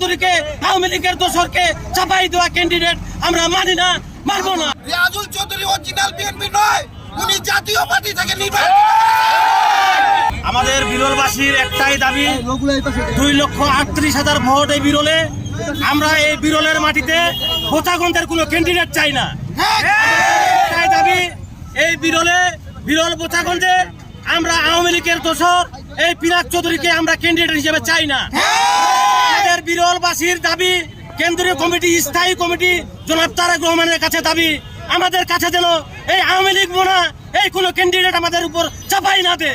চৌধুরীকে আওয়ামী লীগের দোসরকে চাপাই দেওয়া ক্যান্ডিডেট আমরা মানি না মানবো না। রিয়াজুল চৌধুরী অরিজিনাল বিএনপি নয় উনি জাতীয় পার্টি থেকে নির্বাচিত। আমাদের বিরলবাসীর একটাই দাবি দুই লক্ষ আটত্রিশ হাজার ভোট এই বিরলে। আমরা এই বিরলের মাটিতে ভোটাগন্তের কোনো ক্যান্ডিডেট চাই না। একটাই দাবি এই বিরলে বিরল ভোটাগঞ্জে আমরা আওয়ামী লীগের দোষর এই পিনাক চৌধুরীকে আমরা ক্যান্ডিডেট হিসেবে চাই না। আমাদের বিরলবাসীর দাবি, কেন্দ্রীয় কমিটি, স্থায়ী কমিটি জনাব তারেক রহমানের কাছে দাবি, আমাদের কাছে যেন এই আওয়ামী লীগ মোনা এই কোন ক্যান্ডিডেট আমাদের উপর চাপাই না দে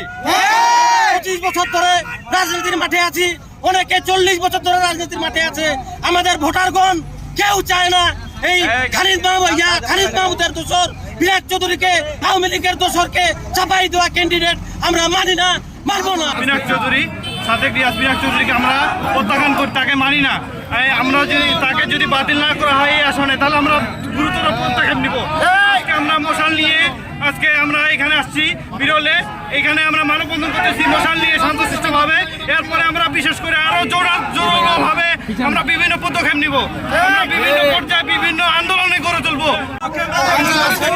পঁচিশ বছর ধরে রাজনীতির মাঠে আছি, অনেকে চল্লিশ বছর ধরে রাজনীতির মাঠে আছে। আমাদের ভোটারগণ কেউ চায় না এই খালিদ মাহমুদ খালিদ মাহমুদের দোসর বিরাট চৌধুরীকে, আওয়ামী লীগের দোসরকে চাপাই দেওয়া ক্যান্ডিডেট আমরা মানি না, মানবো না। বিনাক চৌধুরী সাদেক রিয়াজ বিনাক চৌধুরীকে আমরা প্রত্যাখ্যান করি তাকে মানি না। আমরা যদি তাকে যদি বাতিল না করা হয় এই আসনে তাহলে আমরা গুরুতর প্রত্যাখ্যান নিব। আমরা মশাল নিয়ে আজকে আমরা এখানে আসছি বিরলে। এখানে আমরা মানববন্ধন করতেছি মশাল নিয়ে শান্তশিষ্টভাবে। এরপরে আমরা বিশেষ করে আরও জোরা জোরালো ভাবে আমরা বিভিন্ন পদক্ষেপ নিব। আমরা বিভিন্ন পর্যায়ে বিভিন্ন আন্দোলনে গড়ে তুলবো।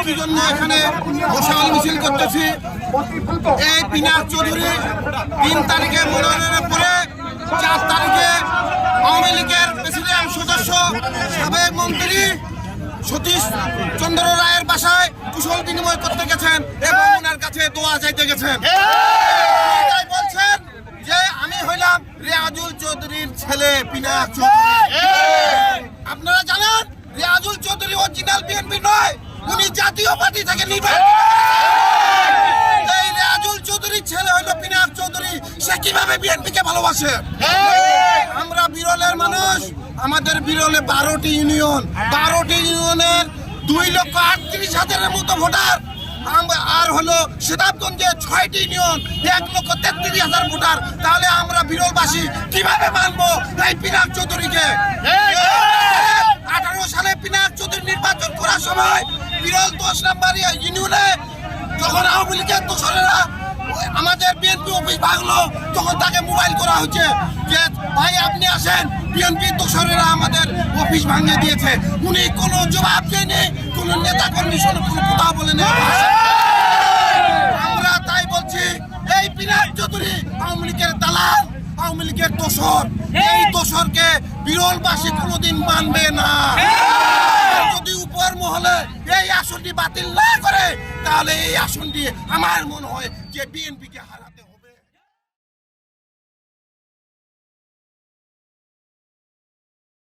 আমরা জন্য এখানে মশাল মিছিল করতেছি। এই পিনাক চৌধুরী তিন তারিখে মনোনয়নের পরে চার তারিখে আওয়ামী লীগের প্রেসিডেন্ট সদস্য সাবেক মন্ত্রী সতীশ চন্দ্র রায়ের বাসায় কুশল বিনিময় করতে গেছেন এবং ওনার কাছে দোয়া চাইতে গেছেন। বলছেন যে আমি হইলাম রেয়াজুল চৌধুরীর ছেলে পিনাক চৌধুরী। আপনারা জানেন রিয়াজুল চৌধুরী অরিজিনাল বিএনপি নয়। উনি জাতীয় পার্টি থেকে নির্বাচিত। এই! রিয়াজুল চৌধুরীর ছেলে হলো পিনাক চৌধুরী। সে কীভাবে বিএনপি কে ভালোবাসে আমরা বিরলের মানুষ। আমাদের বিরলে বারোটি ইউনিয়ন। বারোটি ইউনিয়নের দুই লক্ষ আটত্রিশ হাজারের মতো ভোটার। আর হলো সিতাবগঞ্জে ছয়টি ইউনিয়ন এক লক্ষ তেত্রিশ হাজার ভোটার। তাহলে আমরা বিরলবাসী কীভাবে মানবো এই পিনাক চৌধুরীকে? আঠারো সালে পিনাক চৌধুরী নির্বাচন করার সময় বিরল দশ নাম্বার ইউনিয়নে যখন আওয়ামী লীগের দোষরেরা আমাদের বিএনপি অফিস ভাঙলো, তখন তাকে মোবাইল করা হচ্ছে যে, ভাই, আপনি আসেন। বিএনপি দোষরেরা আমাদের অফিস ভাঙিয়ে দিয়েছে। উনি কোনো জবাব দেয়নি, কোনো নেতা কর্মী কোনো কথা বলেনি আমরা তাই বলছি এই বিরাট চৌধুরী আওয়ামী লীগের দালাল দোসর। এই দোসরকে বিরলবাসী কোনোদিন মানবে না। যদি উপর মহলে এই আসনটি বাতিল না করে তাহলে এই আসনটি আমার মনে হয় যে বিএনপিকে হারাবে।